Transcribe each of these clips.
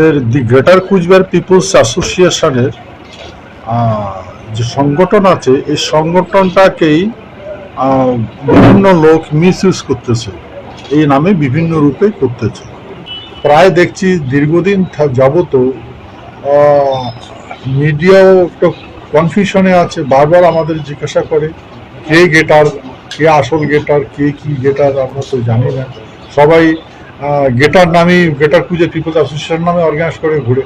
আমাদের দি greater Cooch Behar people's অ্যাসোসিয়েশনের যে সংগঠন আছে, এই সংগঠনটাকেই বিভিন্ন লোক মিস ইউজ করতেছে। এই নামে বিভিন্ন রূপে করতেছে। প্রায় দেখছি দীর্ঘদিন যাবত মিডিয়াও একটা কনফিউশনে আছে, বারবার আমাদের জিজ্ঞাসা করে, কে গেটার, কে আসল গেটার, কে কি গেটার, আমরা তো জানি না। সবাই গেটার নামে গ্রেটার কুচে পিপলস অ্যাসোসিয়েশন নামে অর্গানাইজ করে ঘুরে।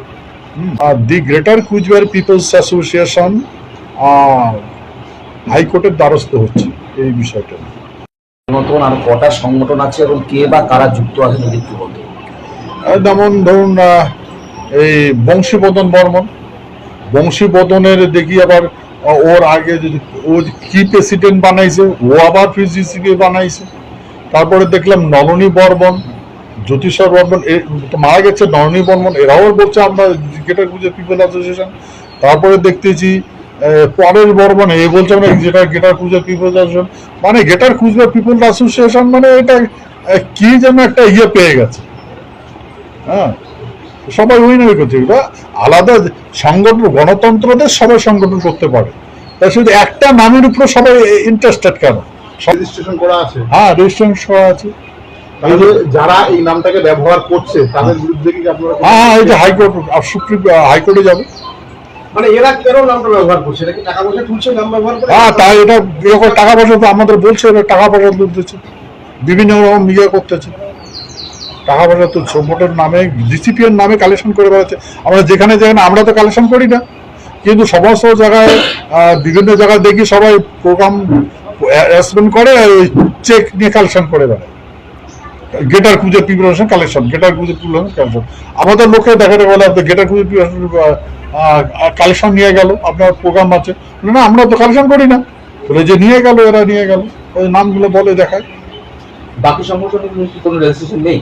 আর the greater Cooch Behar peoples association হাইকোর্টের দ্বারস্থ হচ্ছে এই বিষয়টা। নতুন আর কটা সংগঠন আছে এবং কে বা কারা যুক্ত আছে যদি একটু বলতে? যেমন ধরুন এই বংশীবদন বর্মন। বংশীবদনের দেখি আবার ওর আগে যদি ও কি প্রেসিডেন্ট বানাইছে ও আবার পিসিসিকে বানাইছে। তারপরে দেখলাম নলনী বর্মন। জ্যোতিষর বর্মন মারা গেছে নলনী বর্মন এরাও বলছে আমরা ক্রিকেটার পুজো পিপল অ্যাসোসিয়েশন তারপরে দেখতেছি পরের বর্মন এ বলছে আমরা যেটা গেটার পুজো পিপল অ্যাসোসিয়েশন মানে গেটার খুঁজবে পিপল অ্যাসোসিয়েশন মানে এটা কি যেন একটা ইয়ে পেয়ে গেছে। হ্যাঁ সবাই ওই নামে করছে। এটা আলাদা সংগঠন গণতন্ত্রদের সবাই সংগঠন করতে পারে। তাই শুধু একটা নামের উপরে সবাই ইন্টারেস্টেড কেন? রেজিস্ট্রেশন করা আছে। হ্যাঁ রেজিস্ট্রেশন করা আছে। তাহলে যারা এই নামটাকে ব্যবহার করছে তাদের বিরুদ্ধে কি আপনারা হ্যাঁ এই যে হাইকোর্ট আর সুপ্রিম হাইকোর্টে যাবে। মানে এরা কেন নামটা ব্যবহার করছে? এটা কি টাকা পয়সা তুলছে নাম ব্যবহার করে? হ্যাঁ তাই এটা এরকম টাকা পয়সা তো আমাদের বলছে এবার টাকা পয়সা তুলতেছে বিভিন্ন রকম ইয়ে করতেছে। টাকা পয়সা তো সংগঠনের নামে ডিসিপিএর নামে কালেকশন করে বেড়াচ্ছে। আমরা যেখানে যেখানে আমরা তো কালেকশন করি না। কিন্তু সমস্ত জায়গায় বিভিন্ন জায়গায় দেখি সবাই প্রোগ্রাম অ্যারেঞ্জমেন্ট করে চেক নিয়ে কালেকশন করে বেড়ায়। গেটার খুঁজে প্রিপারেশন কালেকশন গেটার খুঁজে প্রিপারেশন কালেকশন আমাদের লোকে দেখা যায় বলে আপনার গেটার পুজো কালেকশন নিয়ে গেল আপনার প্রোগ্রাম আছে। না আমরা তো কালেকশন করি না। বলে যে নিয়ে গেল এরা নিয়ে গেল। ওই নামগুলো বলে দেখায়। বাকি সংগঠনের কোনো রেজিস্ট্রেশন নেই?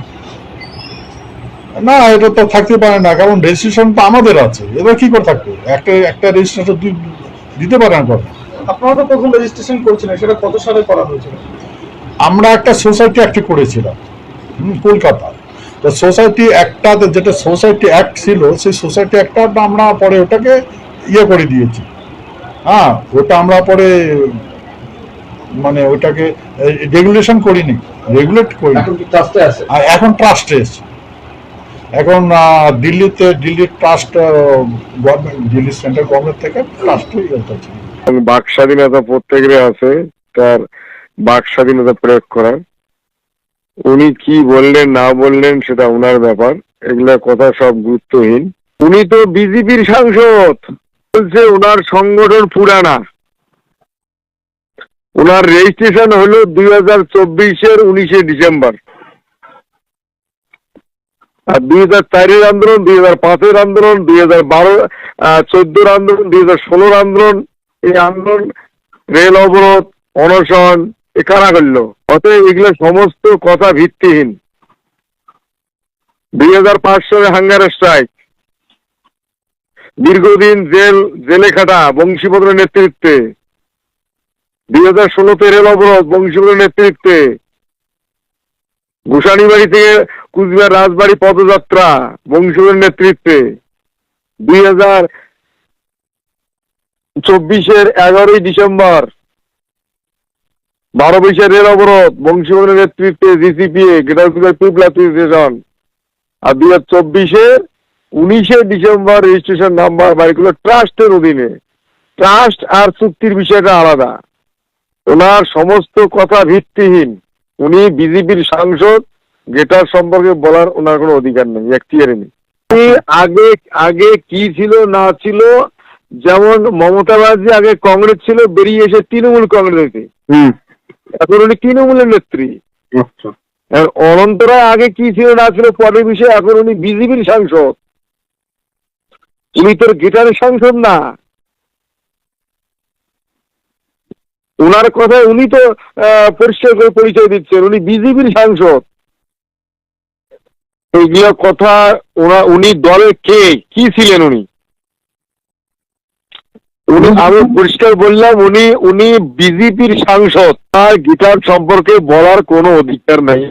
না এটা তো থাকতে পারে না কারণ রেজিস্ট্রেশন তো আমাদের আছে। এবার কি করে থাকবে? একটা একটা রেজিস্ট্রেশন দুই দিতে পারে না কথা আপনারা তো প্রথম রেজিস্ট্রেশন করছিলেন? সেটা কত সালে করা হয়েছিল? আমরা একটা সোসাইটি অ্যাক্ট করেছিলাম। কলকাতা। তো সোসাইটি একটা যেটা সোসাইটি অ্যাক্ট ছিল সেই সোসাইটি অ্যাক্টটা আমরা পরে ওটাকে ইয়ে করে দিয়েছি। হ্যাঁ ওটা আমরা পরে মানে ওটাকে রেগুলেশন করিনি রেগুলেট করিনি। এখন ট্রাস্টে এসছে এখন আহ, দিল্লিতে দিল্লির trust government Delhi central government থেকে ট্রাস্ট হয়ে যাচ্ছে বাক স্বাধীনতা প্রত্যেকেরই আছে তার বাক স্বাধীনতা প্রয়োগ করার। উনি কি বললেন, না বললেন, সেটা ওনার ব্যাপার। এগুলা কথা সব গুরুত্বহীন। উনি তো বিজেপির সাংসদ। বলছে ওনার সংগঠন পুরানা। ওনার রেজিস্ট্রেশন হলো দুই হাজার চব্বিশের উনিশে ডিসেম্বর। আর দুই হাজার চারের আন্দোলন, দুই হাজার পাঁচের আন্দোলন, দুই হাজার বারো চোদ্দোর আন্দোলন, দুই হাজার ষোলোর আন্দোলন। এই আন্দোলন, রেল অবরোধ, অনশন এ কারা করল অতএব এগুলো সমস্ত কথা ভিত্তিহীন। দুই হাজার পাঁচ সালে হাঙ্গার স্ট্রাইক দীর্ঘদিন জেল, জেলে খাটা বংশীপত্রের নেতৃত্বে। দুই হাজার ষোলোতে রেল অবরোধ বংশীপত্রের নেতৃত্বে। গোসানিবাড়ি থেকে কুচবিহার রাজবাড়ি পদযাত্রা বংশীপত্রের নেতৃত্বে। দুই হাজার চব্বিশের এগারোই ডিসেম্বর বারো বৈশাখ রেল অবরোধ বংশীবনের নেতৃত্বে জিসিপিএ, গ্রেটার পিপল অ্যাসোসিয়েশন আর দুই হাজার চব্বিশের উনিশে ডিসেম্বর রেজিস্ট্রেশন নাম্বার বাড়িগুলো ট্রাস্টের অধীনে। ট্রাস্ট আর চুক্তির বিষয়টা আলাদা। ওনার সমস্ত কথা ভিত্তিহীন। উনি বিজেপির সাংসদ গেটার সম্পর্কে বলার ওনার কোনো অধিকার নেই এখতিয়ারে নেই। আগে আগে কি ছিল, না ছিল, যেমন মমতা ব্যানার্জি আগে কংগ্রেস ছিল, বেরিয়ে এসে তৃণমূল কংগ্রেসে। এখন উনি তৃণমূলের নেত্রী। আর অনন্ত রায় আগে কি ছিল না ছিল পরের বিষয়ে এখন উনি বিজেপির সাংসদ। উনি তোর গিটারের সাংসদ না। ওনার কথায় উনি তো আহ, পরিষ্কার করে পরিচয় দিচ্ছেন উনি বিজেপির সাংসদ। এইগুলো কথা ওনা উনি দলে কে কি ছিলেন উনি? উনি আমি পরিষ্কার বললাম উনি উনি বিজেপির সাংসদ। তার গিটার সম্পর্কে বলার কোনো অধিকার নাই।